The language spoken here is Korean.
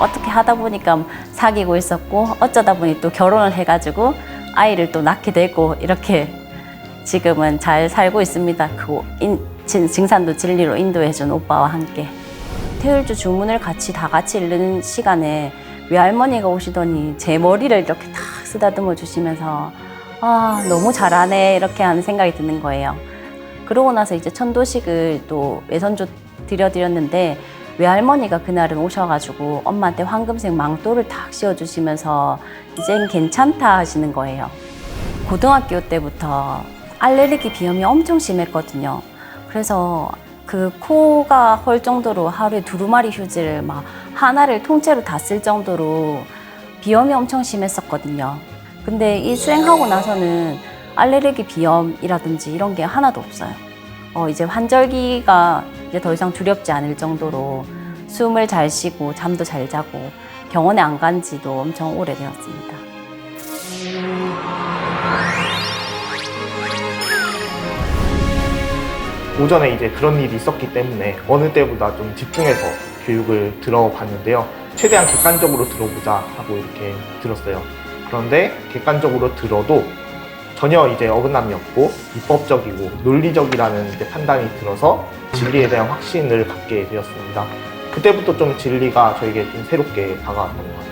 어떻게 하다 보니까 사귀고 있었고 어쩌다 보니 또 결혼을 해가지고 아이를 또 낳게 되고 이렇게 지금은 잘 살고 있습니다. 그 인, 진- 증산도 진리로 인도해준 오빠와 함께 태율주 주문을 같이 다 같이 읽는 시간에 외할머니가 오시더니 제 머리를 이렇게 탁 쓰다듬어 주시면서 아 너무 잘하네 이렇게 하는 생각이 드는 거예요. 그러고 나서 이제 천도식을 또 외선조 드려드렸는데 외할머니가 그날은 오셔가지고 엄마한테 황금색 망토를 탁 씌워주시면서 이젠 괜찮다 하시는 거예요. 고등학교 때부터 알레르기 비염이 엄청 심했거든요. 그래서 그 코가 헐 정도로 하루에 두루마리 휴지를 막 하나를 통째로 다 쓸 정도로 비염이 엄청 심했었거든요. 근데 이 수행하고 나서는 알레르기 비염이라든지 이런 게 하나도 없어요. 어, 이제 환절기가 이제 더 이상 두렵지 않을 정도로 숨을 잘 쉬고 잠도 잘 자고 병원에 안 간 지도 엄청 오래되었습니다. 오전에 이제 그런 일이 있었기 때문에 어느 때보다 좀 집중해서 교육을 들어봤는데요. 최대한 객관적으로 들어보자 하고 이렇게 들었어요. 그런데 객관적으로 들어도 전혀 이제 어긋남이 없고 입법적이고 논리적이라는 판단이 들어서 진리에 대한 확신을 갖게 되었습니다. 그때부터 좀 진리가 저에게 좀 새롭게 다가왔던 것 같아요.